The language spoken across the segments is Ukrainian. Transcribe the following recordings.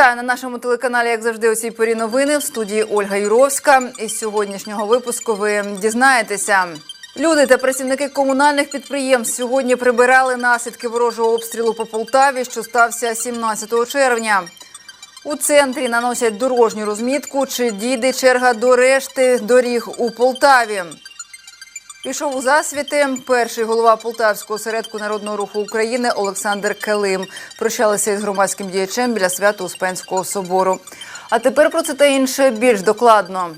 Вітаю на нашому телеканалі, як завжди, у цій порі новини в студії Ольга Юровська. Із сьогоднішнього випуску ви дізнаєтеся. Люди та працівники комунальних підприємств сьогодні прибирали наслідки ворожого обстрілу по Полтаві, що стався 17 червня. У центрі наносять дорожню розмітку, чи дійде черга до решти доріг у Полтаві. Пішов у засвіти перший голова Полтавського осередку народного руху України Олександр Келим. Прощалися із громадським діячем біля Свято-Успенського собору. А тепер про це та інше більш докладно.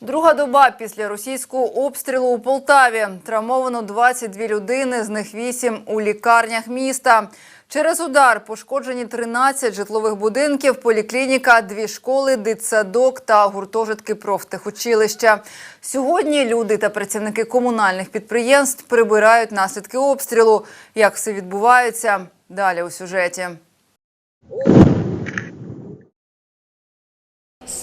Друга доба після російського обстрілу у Полтаві. Травмовано 22 людини, з них 8 у лікарнях міста. Через удар пошкоджені 13 житлових будинків, поліклініка, дві школи, дитсадок та гуртожитки профтехучилища. Сьогодні люди та працівники комунальних підприємств прибирають наслідки обстрілу. Як все відбувається? Далі у сюжеті.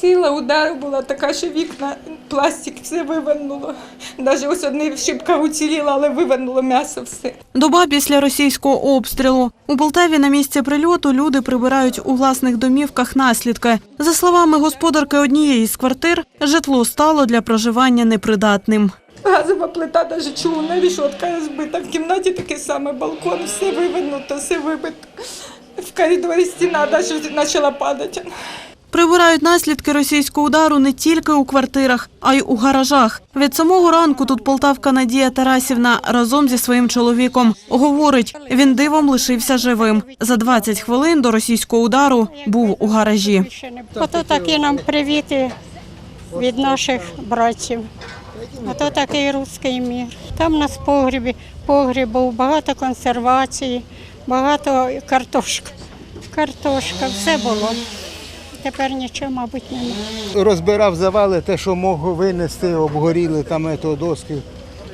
Сила удару була така, що вікна, пластик все вивернуло. Навіть ось одна шибка уціліла, але вивернуло м'ясо все. Доба після російського обстрілу. У Полтаві на місці прильоту люди прибирають у власних домівках наслідки. За словами господарки однієї з квартир, житло стало для проживання непридатним. Газова плита, навіть чугунна рішотка збита. В кімнаті таке саме балкон, все вивернуто, все вибито. В коридорі стіна навіть почала падати. Прибирають наслідки російського удару не тільки у квартирах, а й у гаражах. Від самого ранку тут полтавка Надія Тарасівна разом зі своїм чоловіком говорить, він дивом лишився живим. За 20 хвилин до російського удару був у гаражі. Ото такі нам привіти від наших братів. Ото такий руський мір. Там у нас погрібі, погріб був, багато консервації, багато картошка. Картошка, все було. Тепер нічого, мабуть, немає. розбирав завали, те, що мог винести, обгоріли там ето доски.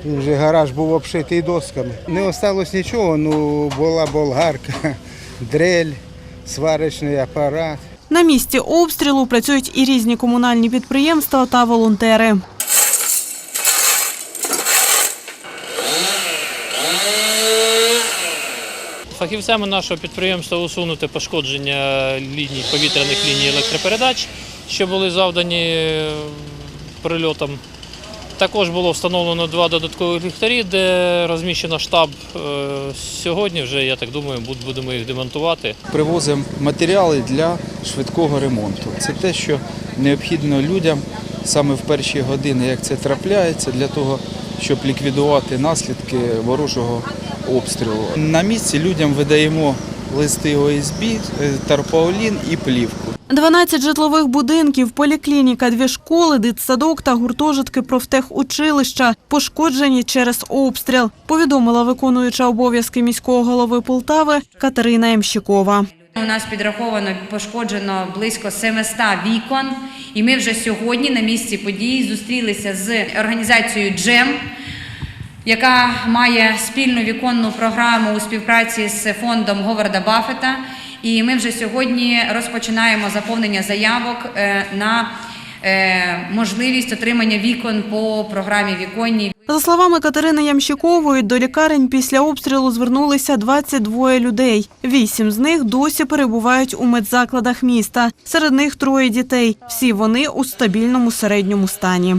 Він же гараж був обшитий досками. Не осталось нічого, ну була болгарка, дрель, сварочний апарат. На місці обстрілу працюють і різні комунальні підприємства та волонтери. Фахівцями нашого підприємства усунути пошкодження ліній повітряних ліній електропередач, що були завдані е, прильотом. Також було встановлено два додаткові ліхтарі, де розміщено штаб. Е, Сьогодні вже, я так думаю, будемо їх демонтувати. Привозимо матеріали для швидкого ремонту. Це те, що необхідно людям саме в перші години, як це трапляється, для того, щоб ліквідувати наслідки ворожого обстрілу. На місці людям видаємо листи ОСБ, е, тарпаулін і плівку. 12 житлових будинків, поліклініка, дві школи, дитсадок та гуртожитки профтехучилища пошкоджені через обстріл, повідомила виконуюча обов'язки міського голови Полтави Катерина Ямщикова. У нас підраховано пошкоджено близько 700 вікон, і ми вже сьогодні на місці події зустрілися з організацією Джем, яка має спільну віконну програму у співпраці з фондом Говарда Баффета. І ми вже сьогодні розпочинаємо заповнення заявок е, на е, можливість отримання вікон по програмі віконні. За словами Катерини Ямщикової, до лікарень після обстрілу звернулися 22 людей. Вісім з них досі перебувають у медзакладах міста. Серед них троє дітей. Всі вони у стабільному середньому стані.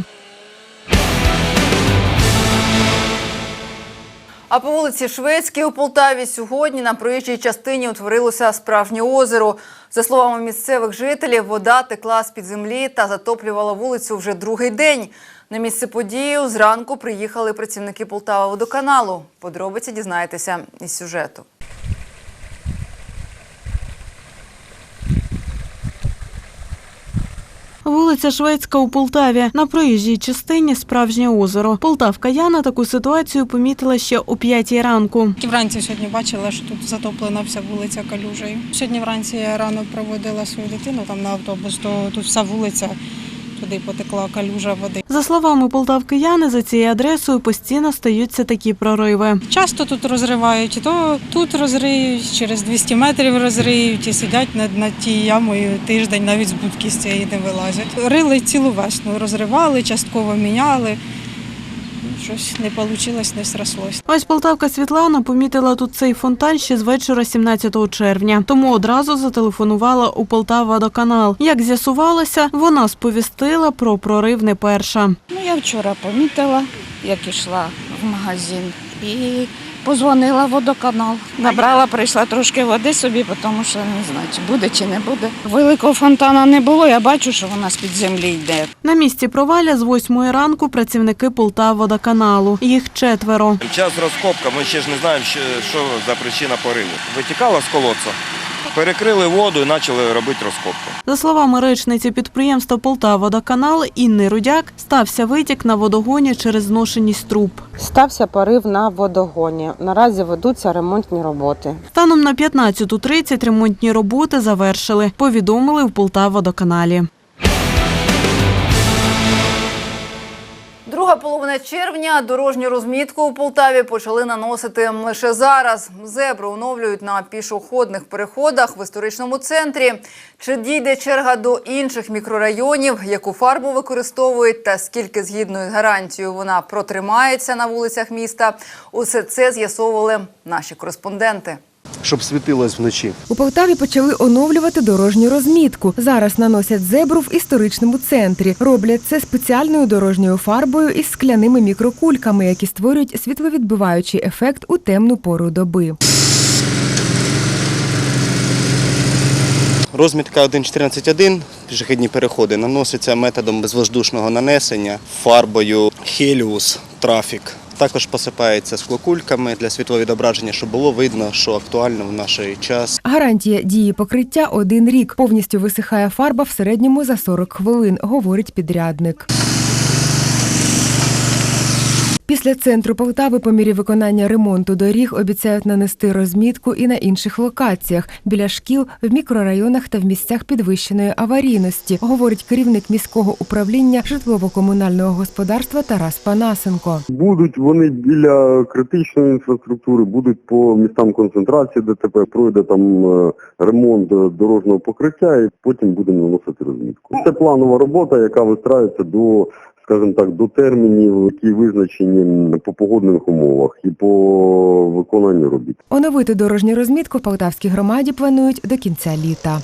А по вулиці Шведській у Полтаві сьогодні на проїжджій частині утворилося справжнє озеро. За словами місцевих жителів, вода текла з-під землі та затоплювала вулицю вже другий день. На місце події зранку приїхали працівники Полтава водоканалу. Подробиці дізнаєтеся із сюжету. Вулиця Шведська у Полтаві. На проїжджій частині справжнє озеро. Полтавка Яна таку ситуацію помітила ще о п'ятій ранку. Вранці сьогодні бачила, що тут затоплена вся вулиця калюжею. Сьогодні вранці я рано проводила свою дитину там на автобус, то тут вся вулиця туди потекла калюжа води. За словами полтавки Яни, за цією адресою постійно стаються такі прориви. Часто тут розривають, то тут розриють, через 200 метрів розриють і сидять над, над тією ямою тиждень, навіть з будки з цієї не вилазять. Рили цілу весну, розривали, частково міняли. Щось не вийшло, не срослось. Ось полтавка Світлана помітила тут цей фонтан ще з вечора 17 червня, тому одразу зателефонувала у Полтавадоканал. Як з'ясувалося, вона сповістила про прорив не перша. Ну, я вчора помітила, як йшла в магазин і позвонила в водоканал. Набрала, прийшла трошки води собі, тому що не знаю, чи буде, чи не буде. Великого фонтана не було, я бачу, що вона з-під землі йде. На місці проваля з 8 ранку працівники Полтаводоканалу. Їх четверо. Під час розкопка ми ще ж не знаємо, що, що за причина пориву. Витікала з колодця, перекрили воду і почали робити розкопку. За словами речниці підприємства Полтаводоканал Інни Рудяк, стався витік на водогоні через зношеність труб. Стався порив на водогоні. Наразі ведуться ремонтні роботи. Станом на 15.30 ремонтні роботи завершили, повідомили в Полтаводоканалі. Друга половина червня дорожню розмітку у Полтаві почали наносити лише зараз. Зебри оновлюють на пішохідних переходах в історичному центрі. Чи дійде черга до інших мікрорайонів, яку фарбу використовують та скільки згідно з гарантією вона протримається на вулицях міста? Усе це з'ясовували наші кореспонденти. Щоб світилось вночі. У Полтаві почали оновлювати дорожню розмітку. Зараз наносять зебру в історичному центрі. Роблять це спеціальною дорожньою фарбою із скляними мікрокульками, які створюють світловідбиваючий ефект у темну пору доби. Розмітка 1.14.1, пішохідні переходи, наноситься методом безвоздушного нанесення фарбою Helios Traffic. Також посипається склокульками для світловідображення, щоб було видно, що актуально в наш час. Гарантія дії покриття один рік. Повністю висихає фарба в середньому за 40 хвилин, говорить підрядник. Після центру Полтави по мірі виконання ремонту доріг обіцяють нанести розмітку і на інших локаціях біля шкіл, в мікрорайонах та в місцях підвищеної аварійності, говорить керівник міського управління житлово-комунального господарства Тарас Панасенко. Будуть вони біля критичної інфраструктури, будуть по містам концентрації ДТП, пройде там е, ремонт дорожнього покриття і потім будемо наносити розмітку. Це планова робота, яка вистраюється до, скажімо так, до термінів, які визначені по погодних умовах і по виконанню робіт. Оновити дорожню розмітку в Полтавській громаді планують до кінця літа.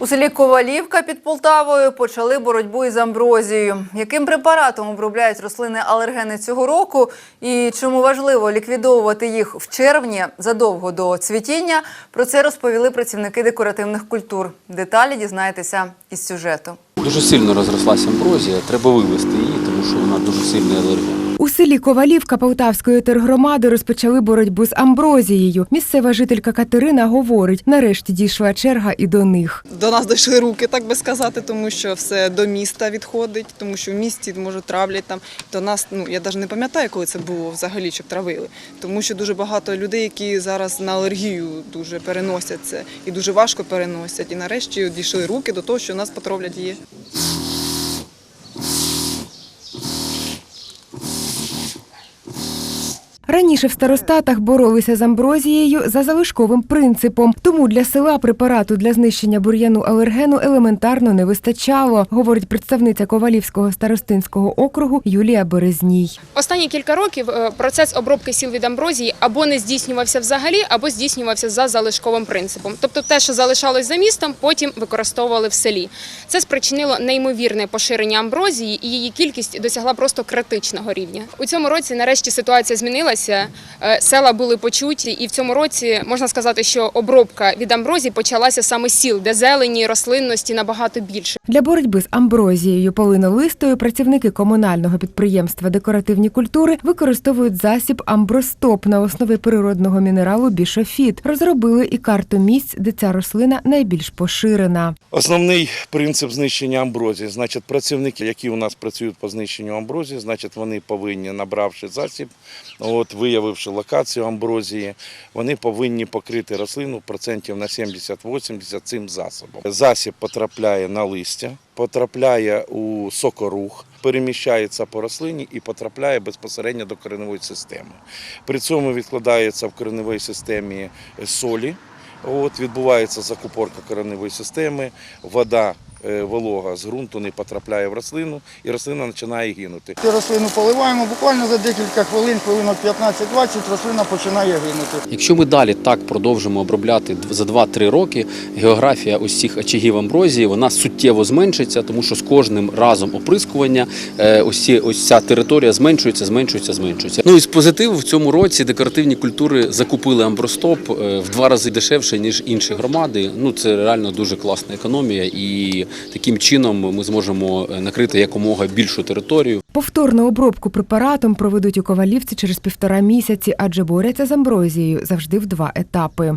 У селі Ковалівка під Полтавою почали боротьбу із амброзією. Яким препаратом обробляють рослини алергени цього року і чому важливо ліквідовувати їх в червні задовго до цвітіння? Про це розповіли працівники декоративних культур. Деталі дізнаєтеся із сюжету. Дуже сильно розрослася амброзія, треба вивести її, тому що вона дуже сильний алерген. Селі Ковалівка Полтавської тергромади розпочали боротьбу з амброзією. Місцева жителька Катерина говорить, нарешті дійшла черга і до них. До нас дійшли руки, так би сказати, тому що все до міста відходить, тому що в місті може травлять там. До нас, ну я навіть не пам'ятаю, коли це було взагалі, щоб травили. Тому що дуже багато людей, які зараз на алергію дуже переносять це і дуже важко переносять. І нарешті дійшли руки до того, що нас потравлять її. Раніше в старостатах боролися з амброзією за залишковим принципом. Тому для села препарату для знищення бур'яну алергену елементарно не вистачало, говорить представниця Ковалівського старостинського округу Юлія Березній. Останні кілька років е, процес обробки сіл від амброзії або не здійснювався взагалі, або здійснювався за залишковим принципом. Тобто те, що залишалось за містом, потім використовували в селі. Це спричинило неймовірне поширення амброзії, і її кількість досягла просто критичного рівня. У цьому році нарешті ситуація змінилася. Е, Села були почуті, і в цьому році можна сказати, що обробка від амброзії почалася саме сіл, де зелені, рослинності набагато більше. Для боротьби з амброзією полинолистою працівники комунального підприємства декоративні культури використовують засіб амбростоп на основі природного мінералу бішофіт. Розробили і карту місць, де ця рослина найбільш поширена. Основний принцип знищення амброзії, значить, працівники, які у нас працюють по знищенню амброзії, значить, вони повинні, набравши засіб, от, виявивши локацію амброзії, вони повинні покрити рослину процентів на 70-80 цим засобом. Засіб потрапляє на листя, потрапляє у сокорух, переміщається по рослині і потрапляє безпосередньо до кореневої системи. При цьому відкладається в кореневій системі солі. От відбувається закупорка кореневої системи, вода волога з ґрунту не потрапляє в рослину, і рослина починає гинути. Цю рослину поливаємо буквально за декілька хвилин, хвилинок 15-20, рослина починає гинути. Якщо ми далі так продовжимо обробляти за 2-3 роки, географія ось цих очагів амброзії вона суттєво зменшиться, тому що з кожним разом оприскування е, ось, ці- ось ця територія зменшується, зменшується, зменшується. Ну і з позитиву в цьому році декоративні культури закупили амбростоп е, в два рази дешевше ніж інші громади. Ну це реально дуже класна економія, і таким чином ми зможемо е, накрити якомога більшу територію. Повторну обробку препаратом проведуть у Ковалівці через півтора місяці, адже борються з амброзією завжди в два етапи.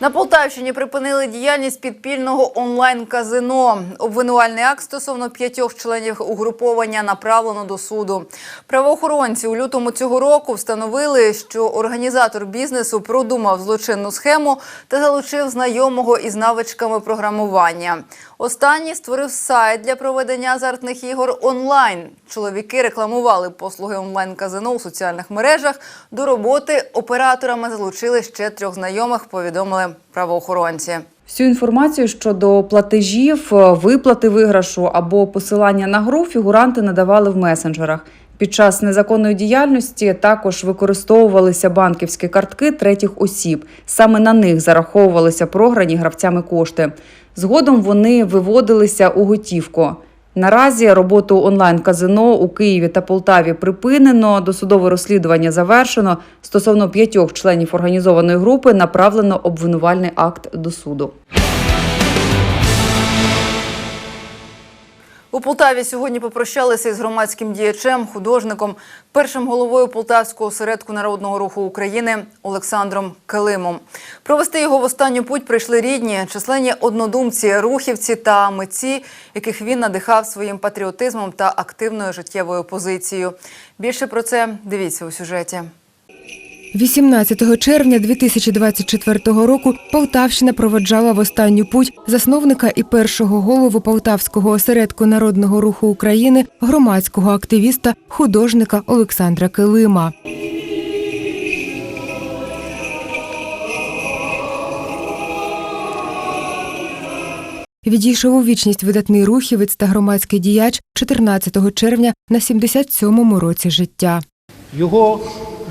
На Полтавщині припинили діяльність підпільного онлайн-казино. Обвинувальний акт стосовно п'ятьох членів угруповання направлено до суду. Правоохоронці у лютому цього року встановили, що організатор бізнесу продумав злочинну схему та залучив знайомого із навичками програмування. Останній створив сайт для проведення азартних ігор онлайн. Чоловіки рекламували послуги онлайн-казино у соціальних мережах. До роботи операторами залучили ще трьох знайомих, повідомили правоохоронці. Всю інформацію щодо платежів, е, виплати виграшу або посилання на гру фігуранти надавали в месенджерах. Під час незаконної діяльності також використовувалися банківські картки третіх осіб. Саме на них зараховувалися програні гравцями кошти. Згодом вони виводилися у готівку. Наразі роботу онлайн-казино у Києві та Полтаві припинено. Досудове розслідування завершено. Стосовно п'ятьох членів організованої групи направлено обвинувальний акт до суду. У Полтаві сьогодні попрощалися із громадським діячем, художником, першим головою Полтавського осередку народного руху України Олександром Килимом. Провести його в останню путь прийшли рідні, численні однодумці, рухівці та митці, яких він надихав своїм патріотизмом та активною життєвою позицією. Більше про це дивіться у сюжеті. 18 червня 2024 року Полтавщина проведжала в останню путь засновника і першого голову Полтавського осередку народного руху України, громадського активіста, художника Олександра Килима. Відійшов у вічність видатний рухівець та громадський діяч 14 червня на 77-му році життя. Його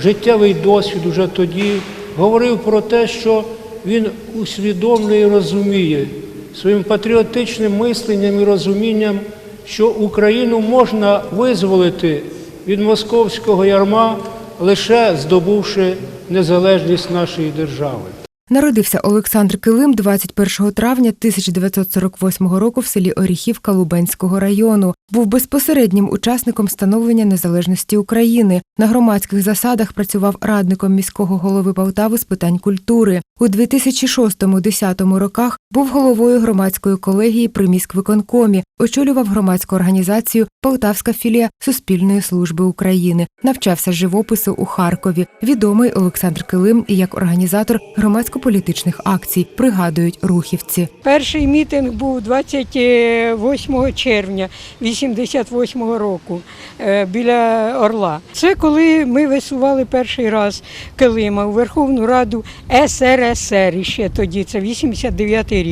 життєвий досвід уже тоді говорив про те, що він усвідомлює і розуміє своїм патріотичним мисленням і розумінням, що Україну можна визволити від московського ярма, лише здобувши незалежність нашої держави. Народився Олександр Килим 21 травня 1948 року в селі Оріхівка Лубенського району. Був безпосереднім учасником становлення незалежності України. На громадських засадах працював радником міського голови Полтави з питань культури. У 2006-2010 роках був головою громадської колегії при міськвиконкомі, очолював громадську організацію Полтавська філія Суспільної служби України. Навчався живопису у Харкові. Відомий Олександр Килим як організатор громадсько-політичних акцій, пригадують рухівці. Перший мітинг був 28 червня 88 року е, біля Орла. Це коли ми висували перший раз Килима у Верховну Раду СРСР ще тоді, це 89 рік.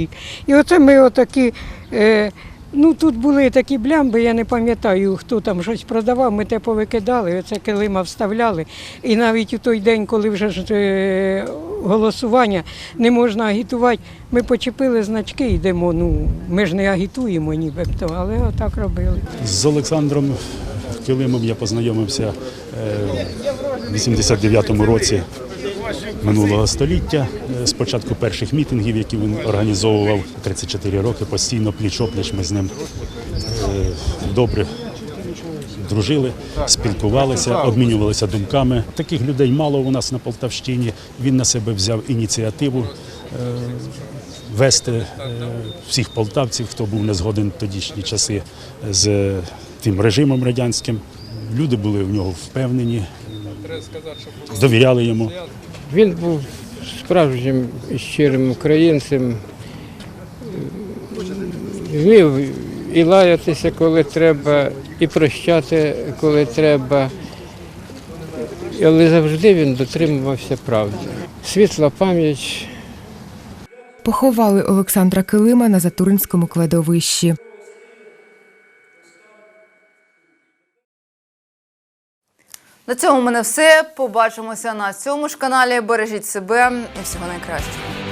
І оце ми отакі. е, Ну, тут були такі блямби, я не пам'ятаю, хто там щось продавав, ми те повикидали, оце килима вставляли. І навіть у той день, коли вже ж е, голосування не можна агітувати, ми почепили значки йдемо. Ну, ми ж не агітуємо нібито, але отак робили. З Олександром Килимом я познайомився е, в 89-му році минулого століття. Е, З початку перших мітингів, які він організовував 34 роки, постійно пліч-опліч ми з ним е, добре дружили, спілкувалися, обмінювалися думками. Таких людей мало у нас на Полтавщині. Він на себе взяв ініціативу е, вести е, всіх полтавців, хто був не згоден в тодішні часи з тим режимом радянським. Люди були в нього впевнені, довіряли йому. Він був справжнім і щирим українцем, вмів і лаятися, коли треба, і прощати, коли треба. Але завжди він дотримувався правди. Світла пам'ять. Поховали Олександра Килима на Затуринському кладовищі. На цьому в мене все. Побачимося на цьому ж каналі. Бережіть себе і всього найкращого.